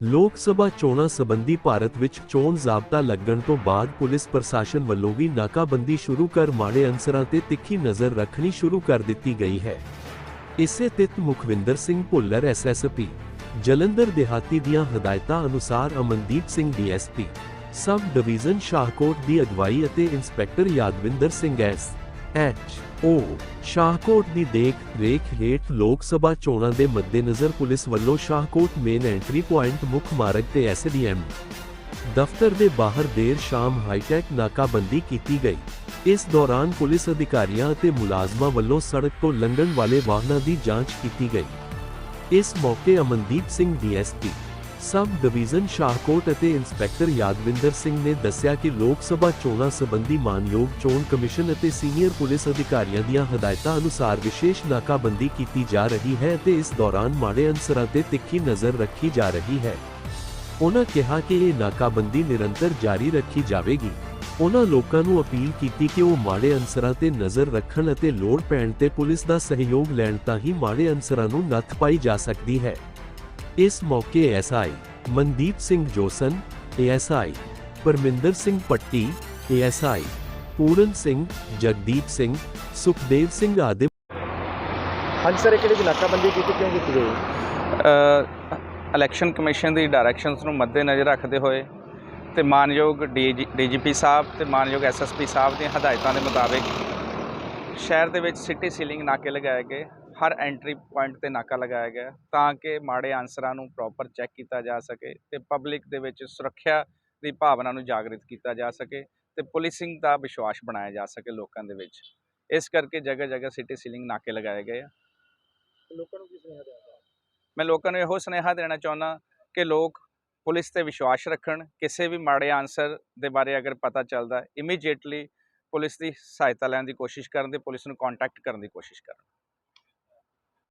ਲੋਕ ਸਭਾ ਚੋਣਾਂ ਸੰਬੰਧੀ ਭਾਰਤ ਵਿੱਚ ਚੋਣ ਜ਼ਾਬਤਾ ਲੱਗਣ ਤੋਂ ਬਾਅਦ ਪੁਲਿਸ ਪ੍ਰਸ਼ਾਸਨ ਵੱਲੋਂ ਵੀ ਨਾਕਾਬੰਦੀ ਸ਼ੁਰੂ ਕਰ ਮਾੜੇ ਅਨਸਰਾਂ ਤੇ ਤਿੱਖੀ ਨਜ਼ਰ ਰੱਖਣੀ ਸ਼ੁਰੂ ਕਰ ਦਿੱਤੀ ਗਈ ਹੈ। ਇਸੇ ਤਿਤ ਮੁਖਵਿੰਦਰ ਸਿੰਘ ਭੁੱਲਰ ਐਸਐਸਪੀ ਜਲੰਧਰ ਦਿਹਾਤੀ ਦੀਆਂ ਹਦਾਇਤਾਂ ਅਨੁਸਾਰ Amandeep Singh DSP sub division Shahkot ਦੀ ਅਗਵਾਈ ਅਤੇ inspector Yadvinder Singh, S H O Shahkot ਦੀ ਦੇਖ ਰੇਖ ਹੇਠ ਲੋਕ ਸਭਾ ਚੋਣਾਂ ਦੇ ਮੱਦੇਨਜ਼ਰ ਪੁਲਿਸ ਵੱਲੋਂ ਸ਼ਾਹਕੋਟ ਮੇਨ ਐਂਟਰੀ ਪੁਆਇੰਟ ਮੁੱਖ ਮਾਰਗ ਤੇ ਐਸਡੀਐਮ ਦਫ਼ਤਰ ਦੇ ਬਾਹਰ ਦੇਰ ਸ਼ਾਮ ਹਾਈਟੈਕ ਨਾਕਾਬੰਦੀ ਕੀਤੀ ਗਈ। ਇਸ ਦੌਰਾਨ ਪੁਲਿਸ ਅਧਿਕਾਰੀਆਂ ਅਤੇ ਮੁਲਾਜ਼ਮਾਂ ਵੱਲੋਂ ਸੜਕ ਤੋਂ ਲੰਘਣ ਵਾਲੇ ਵਾਹਨਾਂ ਦੀ ਜਾਂਚ ਕੀਤੀ ਗਈ। ਇਸ ਮੌਕੇ Amandeep Singh DSP sub division Shahkot ਅਤੇ ਇੰਸਪੈਕਟਰ ਯਾਦਵਿੰਦਰ ਸਿੰਘ ਨੇ ਦੱਸਿਆ ਕਿ ਲੋਕ ਸਭਾ ਚੋਣਾਂ ਸੰਬੰਧੀ ਮਾਨਯੋਗ ਚੋਣ ਕਮਿਸ਼ਨ ਅਤੇ ਸੀਨੀਅਰ ਪੁਲਿਸ ਅਧਿਕਾਰੀਆਂ ਦੀਆਂ ਹਦਾਇਤਾਂ ਅਨੁਸਾਰ ਵਿਸ਼ੇਸ਼ ਨਾਕਾਬੰਦੀ ਕੀਤੀ ਜਾ ਰਹੀ ਹੈ ਅਤੇ ਇਸ ਦੌਰਾਨ ਮਾੜੇ ਅਨਸਰਾਂ ਤੇ ਤਿੱਖੀ ਨਜ਼ਰ ਰੱਖੀ ਜਾ ਰਹੀ ਹੈ। ਉਹਨਾਂ ਕਿਹਾ ਕਿ ਇਹ ਨਾਕਾਬੰਦੀ ਨਿਰੰਤਰ ਜਾਰੀ ਰੱਖੀ ਜਾਵੇਗੀ। ਉਹਨਾਂ ਲੋਕਾਂ ਨੂੰ ਅਪੀਲ ਕੀਤੀ ਕਿ ਉਹ ਮਾੜੇ ਅਨਸਰਾਂ ਤੇ ਨਜ਼ਰ ਰੱਖਣ ਅਤੇ ਲੋੜ ਪੈਣ ਤੇ ਪੁਲਿਸ ਦਾ ਸਹਿਯੋਗ ਲੈਣ ਤਾਂ ਹੀ ਮਾੜੇ ਅਨਸਰਾਂ ਨੂੰ ਨੱਥ ਪਾਈ ਜਾ ਸਕਦੀ ਹੈ। ਇਸ ਮੌਕੇ SI Mandeep Singh Josan ASI Parminder Singh Patti ASI Puran Singh Jagdeep Singh Sukhdev Singh ਆਦਿ। ਹਾਂਜੀ ਸਰ ਇਹ ਕਿਹੜੀ ਨਾਕਾਬੰਦੀ ਕੀਤੀ ਕਿਉਂ ਕੀਤੀ ਗਈ? ਅ, ਇਲੈਕਸ਼ਨ ਕਮਿਸ਼ਨ ਦੀ ਡਾਇਰੈਕਸ਼ਨਸ ਨੂੰ ਮੱਦੇਨਜ਼ਰ ਰੱਖਦੇ ਹੋਏ ਤੇ ਮਾਨਯੋਗ ਡੀਜੀਪੀ ਸਾਹਿਬ ਤੇ ਮਾਨਯੋਗ ਐਸਐਸਪੀ ਸਾਹਿਬ ਦੀਆਂ ਹਦਾਇਤਾਂ ਦੇ ਮੁਤਾਬਿਕ ਸ਼ਹਿਰ ਦੇ ਵਿੱਚ ਸਿਟੀ ਸੀਲਿੰਗ ਨਾਕੇ ਲਗਾਏ ਗਏ। ਹਰ ਐਂਟਰੀ ਪੁਆਇੰਟ ਤੇ ਨਾਕਾ ਲਗਾਇਆ ਗਿਆ ਤਾਂ ਕਿ ਮਾੜੇ ਆਨਸਰਾਂ ਨੂੰ ਪ੍ਰੋਪਰ ਚੈੱਕ ਕੀਤਾ ਜਾ ਸਕੇ ਤੇ ਪਬਲਿਕ ਦੇ ਵਿੱਚ ਸੁਰੱਖਿਆ ਦੀ ਭਾਵਨਾ ਨੂੰ ਜਾਗਰਿਤ ਕੀਤਾ ਜਾ ਸਕੇ ਤੇ ਪੁਲਿਸਿੰਗ ਦਾ ਵਿਸ਼ਵਾਸ ਬਣਾਇਆ ਜਾ ਸਕੇ ਲੋਕਾਂ ਦੇ ਵਿੱਚ। ਇਸ ਕਰਕੇ ਜਗ੍ਹਾ ਜਗ੍ਹਾ ਸਿਟੀ ਸੀਲਿੰਗ ਨਾਕੇ ਲਗਾਏ ਗਏ ਆ। ਲੋਕਾਂ ਨੂੰ ਕੀ ਸੁਨੇਹਾ ਦੇਣਾ ਮੈਂ ਲੋਕਾਂ ਨੂੰ ਇਹੋ ਸੁਨੇਹਾ ਦੇਣਾ ਚਾਹੁੰਦਾ ਕਿ ਲੋਕ ਪੁਲਿਸ ਤੇ ਵਿਸ਼ਵਾਸ ਰੱਖਣ ਕਿਸੇ ਵੀ ਮਾੜੇ ਆਨਸਰ ਦੇ ਬਾਰੇ ਅਗਰ ਪਤਾ ਚੱਲਦਾ ਇਮੀਡੀਏਟਲੀ ਪੁਲਿਸ ਦੀ ਸਹਾਇਤਾ ਲੈਣ ਦੀ ਕੋਸ਼ਿਸ਼ ਕਰਨ ਤੇ ਪੁਲਿਸ ਨੂੰ ਕੰਟੈਕਟ ਕਰਨ ਦੀ ਕੋਸ਼ਿਸ਼ ਕਰਨ।